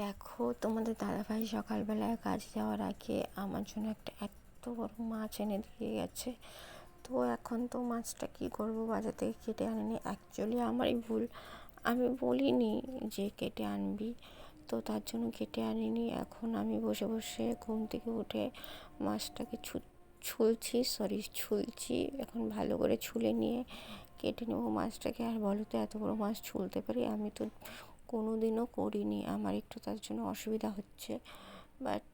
দেখো, তোমাদের দাদাভাই সকালবেলায় কাজ যাওয়ার আগে আমার জন্য একটা এত বড় মাছ এনে দিয়ে গেছে। তো এখন তো মাছটা কী করব বাজার থেকে কেটে আনিনি। অ্যাকচুয়ালি আমারই ভুল। আমি বলিনি যে কেটে আনবি। তো তার জন্য কেটে আনিনি। এখন আমি বসে বসে ঘুম থেকে উঠে মাছটাকে ছু, ছুলছি সরি ছুলছি। এখন ভালো করে ছুলে নিয়ে কেটে নেব মাছটাকে। আর বলো তো, এত বড় মাছ ছুলতে পারি? আমি তো কোনো দিনও করিনি। আমার একটু তার জন্য অসুবিধা হচ্ছে। বাট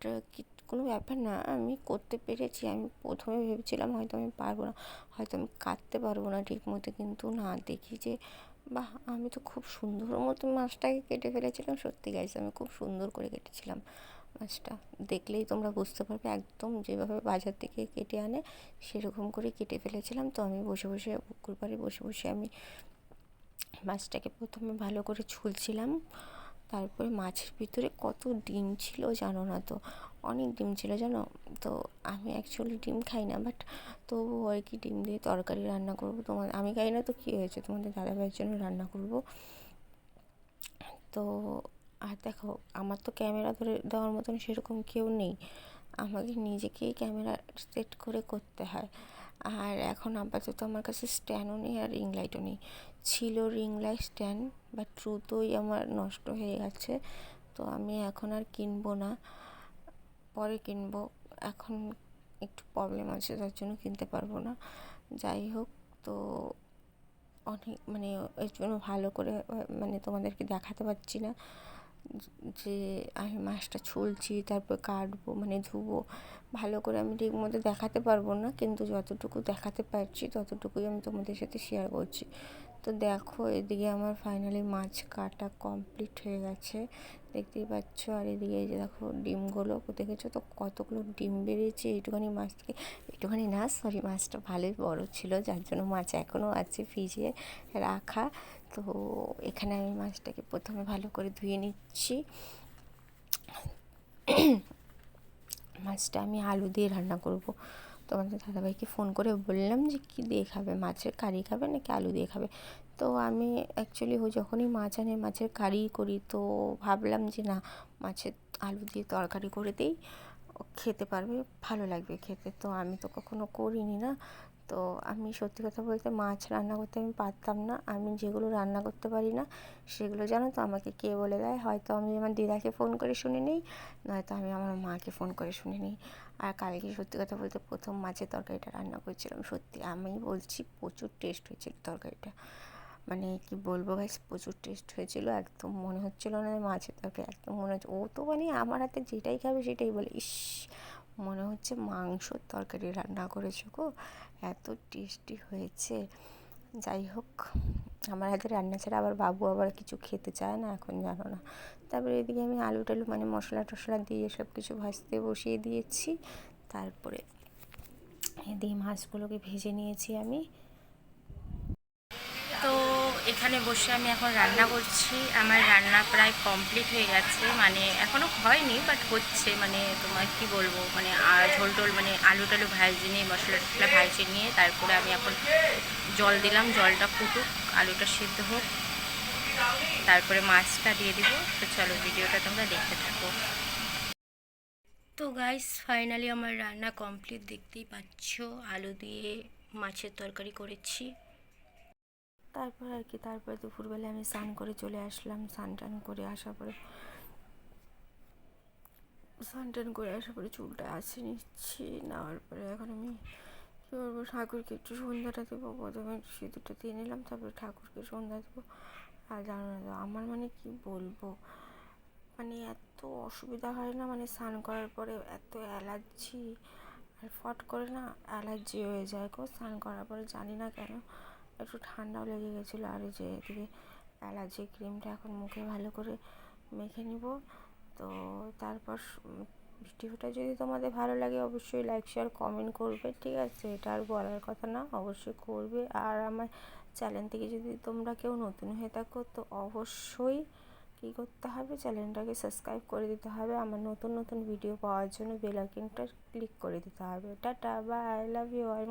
কোনো ব্যাপার না, আমি করতে পেরেছি। আমি প্রথমে ভেবেছিলাম হয়তো আমি পারব না। হয়তো আমি কাটতে পারব না ঠিক মতো, কিন্তু না, দেখি যে, বাহ, আমি তো খুব সুন্দর মতো মাছটাকে কেটে ফেলেছিলাম। সত্যি গাইস আমি খুব সুন্দর করে কেটেছিলাম মাছটা। দেখলেই তোমরা বুঝতে পারবে একদম যেভাবে বাজার থেকে কেটে আনে, সেরকম করে কেটে ফেলেছিলাম। তো আমি বসে বসে, পুকুর পাড়ে বসে বসে আমি মাছটাকে প্রথমে ভালো করে ছুলছিলাম। তারপরে মাছের ভিতরে কত ডিম ছিল জানো না তো? অনেক ডিম ছিল জানো? তো আমি অ্যাকচুয়ালি ডিম খাই না বাট তবু আর কি ডিম দিয়ে তরকারি রান্না করব। তোমার আমি খাই না তো, কী হয়েছে? তোমাদের দাদাভাইয়ের জন্য রান্না করব। তো আর দেখো, আমার তো ক্যামেরা ধরে দেওয়ার মতন সেরকম কেউ নেই। আমাকে নিজেকেই ক্যামেরা সেট করে করতে হয়। আর এখন আপাতত আমার কাছে স্ট্যান্ডও নেই আর রিং লাইটও নেই। ছিল রিং লাইট স্ট্যান্ড বাট দ্রুতই আমার নষ্ট হয়ে গেছে। তো আমি এখন আর কিনবো না। পরে কিনবো। এখন একটু প্রবলেম আছে, তার জন্য কিনতে পারব না। যাই হোক, তো অনেক মানে এর জন্য ভালো করে মানে তোমাদেরকে দেখাতে পারছি না। যে আমি মাছটা ছুলছি, তারপর কাটবো মানে ধুবো। ভালো করে আমি ঠিক মতো দেখাতে পারব না, কিন্তু যতটুকু দেখাতে পারছি, ততটুকুই আমি তোমাদের সাথে শেয়ার করছি। তো দেখো, এদিকে আমার ফাইনালি মাছ কাটা কমপ্লিট হয়ে গেছে। দেখতেই পাচ্ছ, আর এদিকে যে দেখো ডিমগুলো, দেখেছ তো কতগুলো ডিম বেরিয়েছে? এইটুখানি মাছ থেকে একটুখানি না সরি মাছটা ভালোই বড় ছিল, যার জন্য মাছ এখনও আছে ফ্রিজে রাখা। তো এখানে আমি মাছটাকে প্রথমে ভালো করে ধুয়ে নিচ্ছি। মাছটা আমি আলু দিয়ে রান্না করব। তোমাদের দাদাভাইকে ফোন করে বললাম যে, কী দিয়ে খাবে? মাছের কারি খাবে নাকি আলু দিয়ে খাবে? তো আমি অ্যাকচুয়ালি ও যখনই মাছ আনে, মাছের কারি করি, তো ভাবলাম যে না, মাছের আলু দিয়ে তরকারি করে দিই। খেতে পারবে, ভালো লাগবে খেতে। তো আমি তো কখনো করিনি না। তো আমি সত্যি কথা বলতে মাছ রান্না করতে আমি পারতাম না। আমি যেগুলো রান্না করতে পারি না, সেগুলো জানো তো আমাকে কে বলে দেয়? হয়তো আমি আমার দিদাকে ফোন করে শুনে নিই, নয়তো আমি আমার মাকে ফোন করে শুনে নিই। আর কালকে সত্যি কথা বলতে প্রথম মাছের তরকারিটা রান্না করছিলাম। সত্যি আমি বলছি প্রচুর টেস্ট হয়েছিল তরকারিটা। মানে কি বলব গাইস প্রচুর টেস্ট হয়েছিল, একদম মনে হচ্ছিল না মাছের তরকারি, একদম মনে হচ্ছে, ও তো মানে আমার হাতে যেটাই খাবে সেটাই বলে, ইস, মনে হচ্ছে মাংসর তরকারি রান্না করেছ গো, এত টেস্টি হয়েছে। যাই হোক, আমার হাতে রান্না ছাড়া আবার বাবু আবার কিছু খেতে চায় না, এখন জানো না। তারপরে এদিকে আমি আলু টালু মানে মশলা টশলা দিয়ে সব কিছু ভাজতে বসিয়ে দিয়েছি, তারপরে এদিকে মাছগুলোকে ভেজে নিয়েছি আমি। এখানে বসে আমি এখন রান্না করছি। আমার রান্না প্রায় কমপ্লিট হয়ে গেছে। মানে এখনও হয়নি বাট হচ্ছে। মানে তোমার কি বলব? মানে ঝোল টোল মানে আলু টালু ভাজি নিয়ে মশলা টশলা ভাজি নিয়ে, তারপরে আমি এখন জল দিলাম। জলটা ফুটুক, আলুটা সিদ্ধ হোক। তারপরে মাছটা দিয়ে দিব। তো চলো, ভিডিওটা তোমরা দেখতে থাকো। তো গাইস ফাইনালি আমার রান্না কমপ্লিট দেখতেই পাচ্ছ। আলু দিয়ে মাছের তরকারি করেছি। তারপর আর কি, তারপরে দুপুরবেলা আমি স্নান করে চলে আসলাম। স্নান টান করে আসার পরে স্নান টান করে আসার পরে চুলটা আসে নিচ্ছি, নেওয়ার পরে এখন আমি কী করব, ঠাকুরকে একটু সন্ধ্যাটা দেবো, প্রথমে সিঁদুরটা দিয়ে নিলাম, তারপরে ঠাকুরকে সন্ধ্যা দেবো। আর জানো না আমার মানে কি বলব মানে এত অসুবিধা হয় না মানে স্নান করার পরে এত অ্যালার্জি, আর ফট করে না অ্যালার্জি হয়ে যায় গো, স্নান করার পরে জানি না কেন। একটু ঠান্ডাও লেগে গেছিল আর যে এদিকে অ্যালার্জি ক্রিমটা এখন মুখে ভালো করে মেখে নিব। তো তারপর ভিডিওটা যদি তোমাদের ভালো লাগে অবশ্যই লাইক শেয়ার কমেন্ট করবে, ঠিক আছে? এটা আর বলার কথা না, অবশ্যই করবে। আর আমার চ্যানেল থেকে যদি তোমরা কেউ নতুন হয়ে থাকো, তো অবশ্যই কী করতে হবে? চ্যানেলটাকে সাবস্ক্রাইব করে দিতে হবে। আমার নতুন নতুন ভিডিও পাওয়ার জন্য বেল ক্লিক করে দিতে হবে। Tata bye I love you I